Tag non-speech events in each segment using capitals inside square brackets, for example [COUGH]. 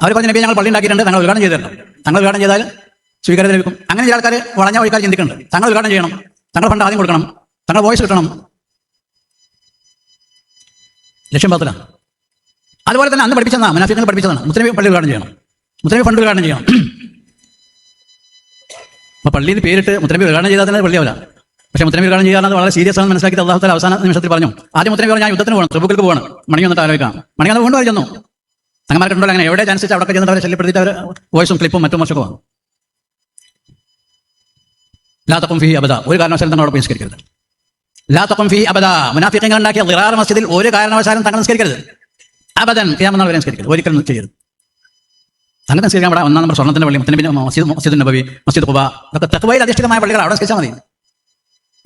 അവർ പറഞ്ഞ നബിയെ ഞങ്ങൾ പള്ളി ഉണ്ടാക്കിയിട്ടുണ്ട്. തങ്ങൾ ഉദ്ഘാടനം ചെയ്തിട്ടുണ്ട് തങ്ങൾ ഉദ്ഘാടനം ചെയ്താൽ സ്വീകാര്യത ലഭിക്കും അങ്ങനെ ചില ആൾക്കാർ വളഞ്ഞ വഴിക്കാർ ചിന്തിക്കുന്നുണ്ട്. തങ്ങൾ ഉദ്ഘാടനം ചെയ്യണം. തങ്ങൾ ഫണ്ട് ആദ്യം കൊടുക്കണം. തങ്ങൾ വോയിസ് കിട്ടണം. ലക്ഷ്യം പാത്തില്ല അതുപോലെ തന്നെ അന്ന് പഠിപ്പിച്ചതാ മുനാഫിഖിനെ പഠിപ്പിച്ചതാണ് മുസ്ലിം പള്ളി ഉദ്ഘാടനം ചെയ്യണം. മുസ്ലിം ഫണ്ട് ഉദ്ഘാടനം ചെയ്യണം. [CLEARS THROAT] അപ്പൊ പള്ളിയിൽ പേരിട്ട് മുത്തനബി ഉദ്ഘാടനം ചെയ്താൽ തന്നെ പള്ളിയാവില്ല പക്ഷേ മുത്തനബി ഉദ്ഘാടനം ചെയ്യാൻ വളരെ സീരിയസ് ആണെന്ന് മനസ്സിലാക്കി അള്ളാഹു താല അവസാന നിമിഷത്തിൽ പറഞ്ഞു ആദ്യം മുത്തനബി പറഞ്ഞു ഞാൻ യുദ്ധത്തിന് പോകണം ത്രിബുക്കിൽ പോകണം മണി വന്നിട്ട് ആലോചിക്കാം. മണി അത് വീണ്ടും അവർ അങ്ങനെ അങ്ങനെ. എവിടെ ചാൻസ് അവിടെ ചെന്നിട്ട് അവരെ ശല്യപ്പെടുത്തിയിട്ട് അവർ വോയിസും ക്ലിപ്പും മറ്റും മോശമൊക്കെ വന്നു ലാത്തപ്പം ഫി അബദ. ഒരു കാരണവശാലും തങ്ങൾ അവിടെ നിസ്കരിക്കരുത് ലാത്തപ്പം ഫി അബദ. മുനാഫിക്കങ്ങൾ ഉണ്ടാക്കിയ ലിറാർ മസ്ജിദിൽ ഒരു കാരണവശാലും തങ്ങൾ നിസ്കരിക്കരുത്. അബദൻ ക്യാമെന്ന അവരെ നിസ്കരിക്കരുത്. ഒരിക്കലും ചെയ്യരുത്. അങ്ങനെ നിസ്കരിക്കാൻ അവിടെ ഒന്നാം നമ്പർ സ്വർണത്തിന്റെ പള്ളി മുത്തനബി മസ്ജിദ് മസ്ജിദ് നബവി മസ്ജിദ് കുബ ഇതൊക്കെ തക്കുവയിൽ അധിഷ്ഠിതമായ പള്ളികൾ അവിടെ നിസ്കരിച്ചാൽ മതി.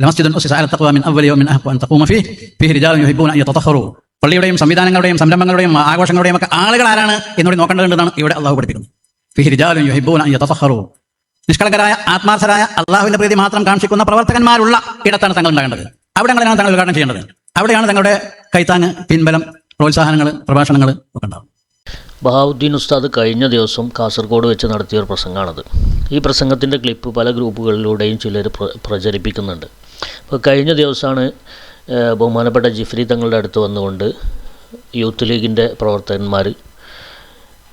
മസ്ജിദ് തക്വ മിൻ അവലിയോ മിൻ അഹ്വാൻ തക്വ ഫീ. ഫീ റിജാൽ യുഹിബ്ബൂന അൻ യതതഹറു പള്ളിയുടെയും സംവിധാനങ്ങളുടെയും സംരംഭങ്ങളുടെയും ആഘോഷങ്ങളുടെയും ഒക്കെ ആളുകൾ ആരാണ് എന്നോട് നോക്കേണ്ടതുണ്ടെന്നാണ് ഇവിടെ അള്ളാഹു പഠിപ്പിക്കുന്നത് നിഷ്കളങ്കരായ ആത്മാർത്ഥരായ അള്ളാഹുവിന്റെ പ്രീതി മാത്രം കാണിക്കുന്ന പ്രവർത്തകന്മാരുള്ള ഇടത്താണ് തങ്ങൾ ഉണ്ടാകേണ്ടത്. അവിടങ്ങളിലാണ് തങ്ങൾ ഉദ്ഘാടനം ചെയ്യേണ്ടത്? അവിടെയാണ് തങ്ങളുടെ കൈത്താങ് പിൻബലം പ്രോത്സാഹനങ്ങൾ പ്രഭാഷണങ്ങൾ ഒക്കെ ഉണ്ടാവും ബഹാവുദ്ദീൻ ഉസ്താദ് കഴിഞ്ഞ ദിവസം കാസർഗോഡ് വെച്ച് നടത്തിയ ഒരു പ്രസംഗമാണത്. ഈ പ്രസംഗത്തിന്റെ ക്ലിപ്പ് പല ഗ്രൂപ്പുകളിലൂടെയും ചിലർ പ്രചരിപ്പിക്കുന്നുണ്ട്. അപ്പോൾ കഴിഞ്ഞ ദിവസമാണ് ബഹുമാനപ്പെട്ട ജിഫ്രി തങ്ങളുടെ അടുത്ത് വന്നുകൊണ്ട് യൂത്ത് ലീഗിന്റെ പ്രവർത്തകന്മാർ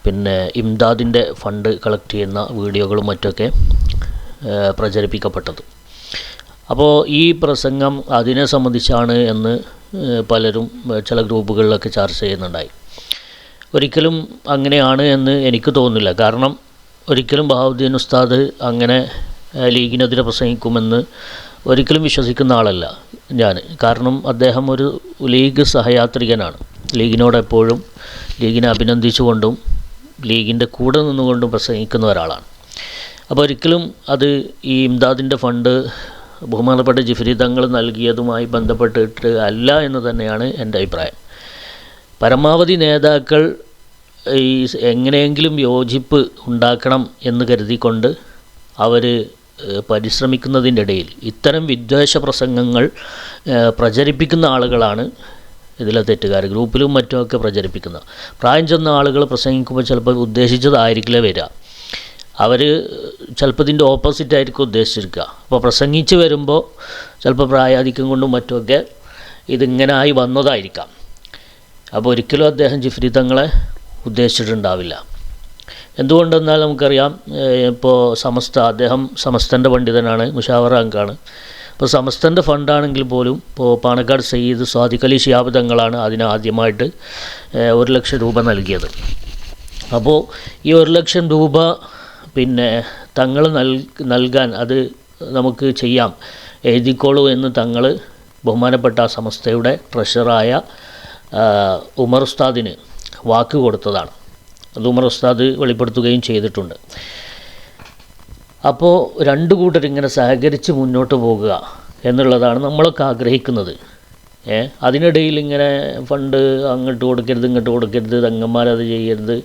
പിന്നെ ഇംദാദിന്റെ ഫണ്ട് കളക്ട് ചെയ്യുന്ന വീഡിയോകളും മറ്റൊക്കെ പ്രചരിപ്പിക്കപ്പെട്ടത്. അപ്പോൾ ഈ പ്രസംഗം അതിനെ സംബന്ധിച്ചാണ് എന്ന് പലരും ചില ഗ്രൂപ്പുകളിലൊക്കെ ചർച്ച ചെയ്യുന്നുണ്ടായി. ഒരിക്കലും അങ്ങനെയാണ് എന്ന് എനിക്ക് തോന്നുന്നില്ല. കാരണം ഒരിക്കലും ബഹാവുദ്ദീൻ ഉസ്താദ് അങ്ങനെ ലീഗിനെതിരെ പ്രസംഗിക്കുമെന്ന് ഒരിക്കലും വിശ്വസിക്കുന്ന ആളല്ല ഞാൻ. കാരണം അദ്ദേഹം ഒരു ലീഗ് സഹയാത്രികനാണ്. ലീഗിനോട് എപ്പോഴും ലീഗിനെ അഭിനന്ദിച്ചുകൊണ്ടും ലീഗിന്റെ കൂടെ നിന്നുകൊണ്ടും പ്രസംഗിക്കുന്ന ഒരാളാണ്. അപ്പോൾ ഒരിക്കലും അത് ഈ ഇംദാദിന്റെ ഫണ്ട് ബഹുമാനപ്പെട്ട ജിഫ്രി തങ്ങൾ നൽകിയതുമായി ബന്ധപ്പെട്ടിട്ട് അല്ല എന്ന് തന്നെയാണ് എന്റെ അഭിപ്രായം. പരമാവധി നേതാക്കൾ ഈ എങ്ങനെയെങ്കിലും യോജിപ്പ് ഉണ്ടാക്കണം എന്ന് കരുതിക്കൊണ്ട് അവർ പരിശ്രമിക്കുന്നതിന്റെ ഇടയിൽ ഇത്തരം വിദ്വേഷ പ്രസംഗങ്ങൾ പ്രചരിപ്പിക്കുന്ന ആളുകളാണ് ഇതിലെ തെറ്റുകാർ ഗ്രൂപ്പിലും മറ്റുമൊക്കെ പ്രചരിപ്പിക്കുന്ന. പ്രായം ചെന്ന ആളുകൾ പ്രസംഗിക്കുമ്പോൾ ചിലപ്പോൾ ഉദ്ദേശിച്ചതായിരിക്കില്ല വരിക. അവർ ചിലപ്പോൾ ഇതിന്റെ ഓപ്പോസിറ്റ് ആയിരിക്കും ഉദ്ദേശിച്ചിരിക്കുക. അപ്പോൾ പ്രസംഗിച്ച് വരുമ്പോൾ ചിലപ്പോൾ പ്രായാധിക്യം കൊണ്ടും മറ്റുമൊക്കെ ഇതിങ്ങനെ ആയി വന്നതായിരിക്കാം. അപ്പോൾ ഒരിക്കലും അദ്ദേഹം ജിഫ്രി തങ്ങളെ ഉദ്ദേശിച്ചിട്ടുണ്ടാവില്ല. എന്തുകൊണ്ടെന്നാൽ നമുക്കറിയാം ഇപ്പോൾ സമസ്ത അദ്ദേഹം സമസ്തന്റെ പണ്ഡിതനാണ് മുഷാവറ അംഗാണ്. ഇപ്പോൾ സമസ്തന്റെ ഫണ്ടാണെങ്കിൽ പോലും ഇപ്പോൾ പാണക്കാട് സയ്യിദ് സ്വാദിഖ് അലി ഷിയാബ് തങ്ങളാണ് അതിന് ആദ്യമായിട്ട് ഒരു ലക്ഷം രൂപ നൽകിയത്. അപ്പോൾ ഈ ഒരു ലക്ഷം രൂപ പിന്നെ തങ്ങൾ നൽ നൽകാൻ അത് നമുക്ക് ചെയ്യാം. എഴുതിക്കോളൂ എന്ന് തങ്ങൾ ബഹുമാനപ്പെട്ട ആ ട്രഷറായ ഉമർ ഉസ്താദിന് വാക്ക് കൊടുത്തതാണ്. അത് ഉമർ ഉസ്താദ് വെളിപ്പെടുത്തുകയും ചെയ്തിട്ടുണ്ട്. അപ്പോൾ രണ്ട് കൂട്ടർ ഇങ്ങനെ സഹകരിച്ച് മുന്നോട്ട് പോകുക എന്നുള്ളതാണ് നമ്മളൊക്കെ ആഗ്രഹിക്കുന്നത്. ഏ? അതിനിടയിൽ ഇങ്ങനെ ഫണ്ട് അങ്ങോട്ട് കൊടുക്കരുത് ഇങ്ങോട്ട് കൊടുക്കരുത് തങ്ങന്മാരത് ചെയ്യരുത്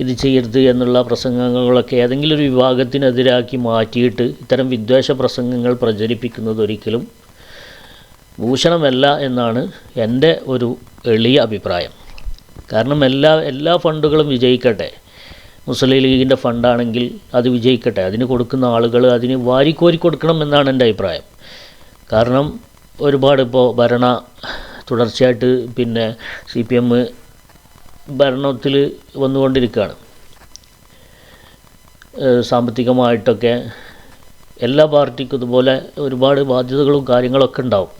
ഇത് ചെയ്യരുത് എന്നുള്ള പ്രസംഗങ്ങളൊക്കെ ഏതെങ്കിലും ഒരു വിഭാഗത്തിനെതിരാക്കി മാറ്റിയിട്ട് ഇത്തരം വിദ്വേഷ പ്രസംഗങ്ങൾ പ്രചരിപ്പിക്കുന്നത് ഒരിക്കലും ഭൂഷണമല്ല എന്നാണ് എന്റെ ഒരു എളിയ അഭിപ്രായം. കാരണം എല്ലാ എല്ലാ ഫണ്ടുകളും വിജയിക്കട്ടെ. മുസ്ലിം ലീഗിന്റെ ഫണ്ടാണെങ്കിൽ അത് വിജയിക്കട്ടെ. അതിന് കൊടുക്കുന്ന ആളുകൾ അതിന് വാരിക്കോരി കൊടുക്കണം എന്നാണ് എന്റെ അഭിപ്രായം. കാരണം ഒരുപാട് ഇപ്പോൾ ഭരണ തുടർച്ചയായിട്ട് പിന്നെ സി പി എം ഭരണത്തിൽ വന്നുകൊണ്ടിരിക്കുകയാണ്. സാമ്പത്തികമായിട്ടൊക്കെ എല്ലാ പാർട്ടിക്കും ഇതുപോലെ ഒരുപാട് ബാധ്യതകളും കാര്യങ്ങളൊക്കെ ഉണ്ടാവും.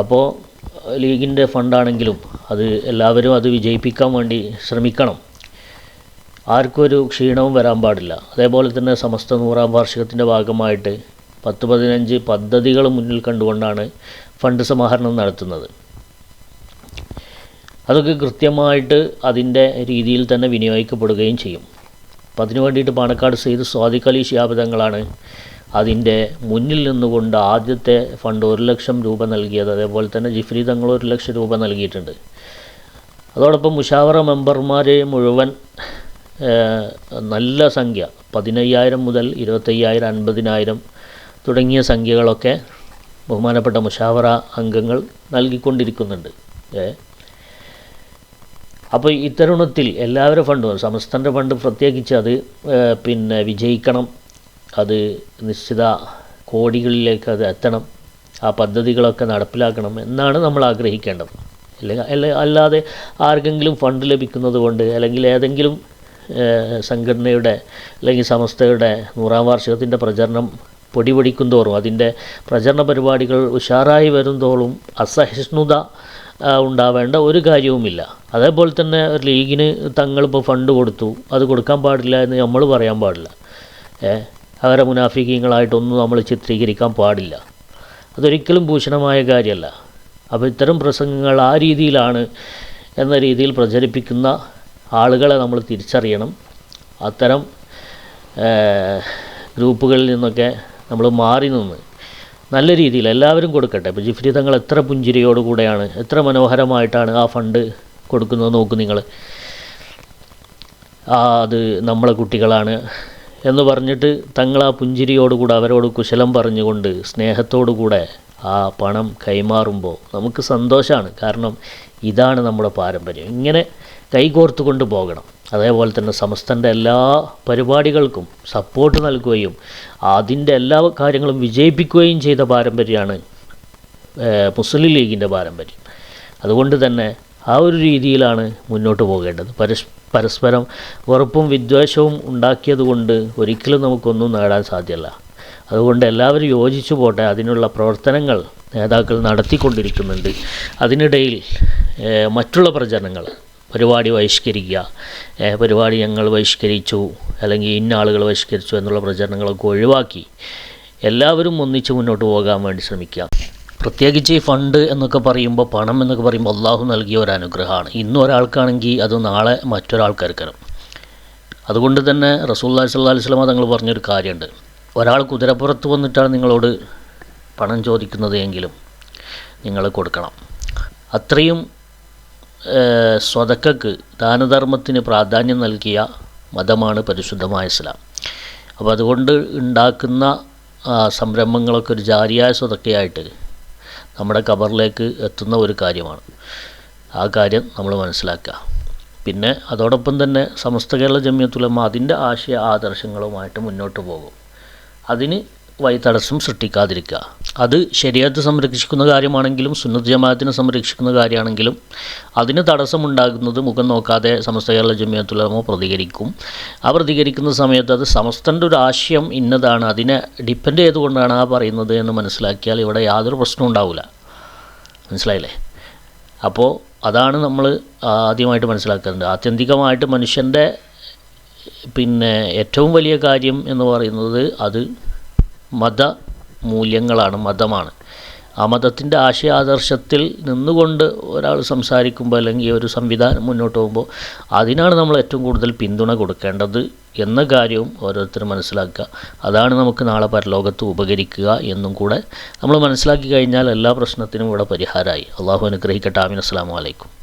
അപ്പോൾ ലീഗിന്റെ ഫണ്ടാണെങ്കിലും അത് എല്ലാവരും അത് വിജയിപ്പിക്കാൻ വേണ്ടി ശ്രമിക്കണം. ആർക്കും ഒരു ക്ഷീണവും വരാൻ പാടില്ല. അതേപോലെ തന്നെ സമസ്ത നൂറാം വാർഷികത്തിന്റെ ഭാഗമായിട്ട് പത്ത് പതിനഞ്ച് പദ്ധതികൾ മുന്നിൽ കണ്ടുകൊണ്ടാണ് ഫണ്ട് സമാഹരണം നടത്തുന്നത്. അതൊക്കെ കൃത്യമായിട്ട് അതിന്റെ രീതിയിൽ തന്നെ വിനിയോഗിക്കപ്പെടുകയും ചെയ്യും. അപ്പം അതിനു വേണ്ടിയിട്ട് പാണക്കാട് സെയ്ത് സ്വാദിഖ് അലി ശിഹാബ് അതിന്റെ മുന്നിൽ നിന്നുകൊണ്ട് ആദ്യത്തെ ഫണ്ട് ഒരു ലക്ഷം രൂപ നൽകിയത്. അതേപോലെ തന്നെ ജിഫ്രി തങ്ങൾ ഒരു ലക്ഷം രൂപ നൽകിയിട്ടുണ്ട്. അതോടൊപ്പം മുഷാവറ മെമ്പർമാരെ മുഴുവൻ നല്ല സംഖ്യ പതിനയ്യായിരം മുതൽ ഇരുപത്തയ്യായിരം അൻപതിനായിരം തുടങ്ങിയ സംഖ്യകളൊക്കെ ബഹുമാനപ്പെട്ട മുഷാവറ അംഗങ്ങൾ നൽകിക്കൊണ്ടിരിക്കുന്നുണ്ട്. ഏ അപ്പോൾ ഇത്തരുണത്തിൽ എല്ലാവരും ഫണ്ടും സമസ്തന്റെ ഫണ്ട് പ്രത്യേകിച്ച് അത് പിന്നെ വിജയിക്കണം അത് നിശ്ചിത കോടികളിലേക്ക് അത് എത്തണം ആ പദ്ധതികളൊക്കെ നടപ്പിലാക്കണം എന്നാണ് നമ്മൾ ആഗ്രഹിക്കേണ്ടത്. അല്ലെങ്കിൽ അല്ല അല്ലാതെ ആർക്കെങ്കിലും ഫണ്ട് ലഭിക്കുന്നത് കൊണ്ട് അല്ലെങ്കിൽ ഏതെങ്കിലും സംഘടനയുടെ അല്ലെങ്കിൽ സമസ്തയുടെ നൂറാം വാർഷികത്തിന്റെ പ്രചരണം പൊടിപൊടിക്കും തോറും അതിന്റെ പ്രചരണ പരിപാടികൾ ഉഷാറായി വരും തോറും അസഹിഷ്ണുത ഉണ്ടാവേണ്ട ഒരു കാര്യവുമില്ല. അതേപോലെ തന്നെ ഒരു ലീഗിന് തങ്ങളിപ്പോൾ ഫണ്ട് കൊടുത്തു. അത് കൊടുക്കാൻ പാടില്ല എന്ന് നമ്മൾ പറയാൻ പാടില്ല. ഏ അവരെ മുനാഫിക്കങ്ങളായിട്ടൊന്നും നമ്മൾ ചിത്രീകരിക്കാൻ പാടില്ല. അതൊരിക്കലും ഭൂഷണമായ കാര്യമല്ല. അപ്പോൾ ഇത്തരം പ്രസംഗങ്ങൾ ആ രീതിയിലാണ് എന്ന രീതിയിൽ പ്രചരിപ്പിക്കുന്ന ആളുകളെ നമ്മൾ തിരിച്ചറിയണം. അത്തരം ഗ്രൂപ്പുകളിൽ നിന്നൊക്കെ നമ്മൾ മാറി നിന്ന് നല്ല രീതിയിൽ എല്ലാവരും കൊടുക്കട്ടെ. ഇപ്പോൾ ജിഫ്രി തങ്ങൾ എത്ര പുഞ്ചിരിയോടുകൂടെയാണ് എത്ര മനോഹരമായിട്ടാണ് ആ ഫണ്ട് കൊടുക്കുന്നത് നോക്കൂ നിങ്ങൾ. ആ അത് നമ്മളെ കുട്ടികളാണ് എന്ന് പറഞ്ഞിട്ട് തങ്ങൾ ആ പുഞ്ചിരിയോടുകൂടെ അവരോട് കുശലം പറഞ്ഞുകൊണ്ട് സ്നേഹത്തോടുകൂടെ ആ പണം കൈമാറുമ്പോൾ നമുക്ക് സന്തോഷമാണ് കാരണം ഇതാണ് നമ്മുടെ പാരമ്പര്യം. ഇങ്ങനെ കൈകോർത്തുകൊണ്ട് പോകണം. അതേപോലെ തന്നെ സമസ്തന്റെ എല്ലാ പരിപാടികൾക്കും സപ്പോർട്ട് നൽകുകയും അതിന്റെ എല്ലാ കാര്യങ്ങളും വിജയിപ്പിക്കുകയും ചെയ്ത പാരമ്പര്യമാണ് മുസ്ലിം ലീഗിന്റെ പാരമ്പര്യം. അതുകൊണ്ട് തന്നെ ആ ഒരു രീതിയിലാണ് മുന്നോട്ട് പോകേണ്ടത്. പരസ് പരസ്പരം വെറുപ്പും വിദ്വേഷവും ഉണ്ടാക്കിയതുകൊണ്ട് ഒരിക്കലും നമുക്കൊന്നും നേടാൻ സാധ്യമല്ല. അതുകൊണ്ട് എല്ലാവരും യോജിച്ചു പോട്ടെ അതിനുള്ള പ്രവർത്തനങ്ങൾ നേതാക്കൾ നടത്തിക്കൊണ്ടിരിക്കുന്നുണ്ട്. അതിനിടയിൽ മറ്റുള്ള പ്രചരണങ്ങൾ പരിപാടി ബഹിഷ്കരിക്കുക പരിപാടി ഞങ്ങൾ ബഹിഷ്കരിച്ചു അല്ലെങ്കിൽ ഇന്ന ആളുകൾ ബഹിഷ്കരിച്ചു എന്നുള്ള പ്രചരണങ്ങളൊക്കെ ഒഴിവാക്കി എല്ലാവരും ഒന്നിച്ച് മുന്നോട്ട് പോകാൻ വേണ്ടി ശ്രമിക്കുക. പ്രത്യേകിച്ച് ഈ ഫണ്ട് എന്നൊക്കെ പറയുമ്പോൾ പണം എന്നൊക്കെ പറയുമ്പോൾ അള്ളാഹു നൽകിയ ഒരു അനുഗ്രഹമാണ്. ഇന്ന് ഒരാൾക്കാണെങ്കിൽ അത് നാളെ മറ്റൊരാൾക്കാർക്കണം. അതുകൊണ്ട് തന്നെ റസൂല്ലാ സല്ലാ സ്വലമ തങ്ങൾ പറഞ്ഞൊരു കാര്യമുണ്ട്. ഒരാൾ കുതിരപ്പുറത്ത് വന്നിട്ടാണ് നിങ്ങളോട് പണം ചോദിക്കുന്നത് എങ്കിലും നിങ്ങൾ കൊടുക്കണം. അത്രയും സ്വതക്കക്ക് ദാനധർമ്മത്തിന് പ്രാധാന്യം നൽകിയ മതമാണ് പരിശുദ്ധമായ ഇസ്ലാം. അപ്പോൾ അതുകൊണ്ട് ഉണ്ടാക്കുന്ന സംരംഭങ്ങളൊക്കെ ഒരു ജാരിയായ സ്വതക്കയായിട്ട് നമ്മുടെ കബറിലേക്ക് എത്തുന്ന ഒരു കാര്യമാണ്. ആ കാര്യം നമ്മൾ മനസ്സിലാക്കുക. പിന്നെ അതോടൊപ്പം തന്നെ സമസ്ത കേരള ജമ്യത്തുലമ അതിന്റെ ആശയ ആദർശങ്ങളുമായിട്ട് മുന്നോട്ട് പോകും. അതിന് വഴി തടസ്സം സൃഷ്ടിക്കാതിരിക്കുക. അത് ശരിയത്ത് സംരക്ഷിക്കുന്ന കാര്യമാണെങ്കിലും സുന്നത്ത് ജമാഅത്തിനെ സംരക്ഷിക്കുന്ന കാര്യമാണെങ്കിലും അതിന് തടസ്സമുണ്ടാകുന്നത് മുഖം നോക്കാതെ സമസ്ത കേരള ജമിയത്തുലമ പ്രതികരിക്കും. ആ പ്രതികരിക്കുന്ന സമയത്ത് അത് സമസ്തന്റെ ഒരു ആശയം ഇന്നതാണ്. അതിനെ ഡിപ്പെൻഡ് ചെയ്തുകൊണ്ടാണ് ആ പറയുന്നത് എന്ന് മനസ്സിലാക്കിയാൽ ഇവിടെ യാതൊരു പ്രശ്നവും ഉണ്ടാവില്ല മനസ്സിലായില്ലേ? അപ്പോൾ അതാണ് നമ്മൾ ആദ്യമായിട്ട് മനസ്സിലാക്കേണ്ടത്. ആത്യന്തികമായിട്ട് മനുഷ്യന്റെ പിന്നെ ഏറ്റവും വലിയ കാര്യം എന്ന് പറയുന്നത് അത് മത മൂല്യങ്ങളാണ് മതമാണ്. ആ മതത്തിന്റെ ആശയാദർശത്തിൽ നിന്നുകൊണ്ട് ഒരാൾ സംസാരിക്കുമ്പോൾ അല്ലെങ്കിൽ ഒരു സംവിധാനം മുന്നോട്ട് പോകുമ്പോൾ അതിനാണ് നമ്മൾ ഏറ്റവും കൂടുതൽ പിന്തുണ കൊടുക്കേണ്ടത് എന്ന കാര്യവും ഓരോരുത്തരും മനസ്സിലാക്കുക. അതാണ് നമുക്ക് നാളെ പരലോകത്ത് ഉപകരിക്കുക എന്നും കൂടെ നമ്മൾ മനസ്സിലാക്കി കഴിഞ്ഞാൽ എല്ലാ പ്രശ്നത്തിനും ഇവിടെ പരിഹാരമായി. അള്ളാഹു അനുഗ്രഹിക്കട്ടെ. ആമിൻ. അസ്സാം വലൈക്കും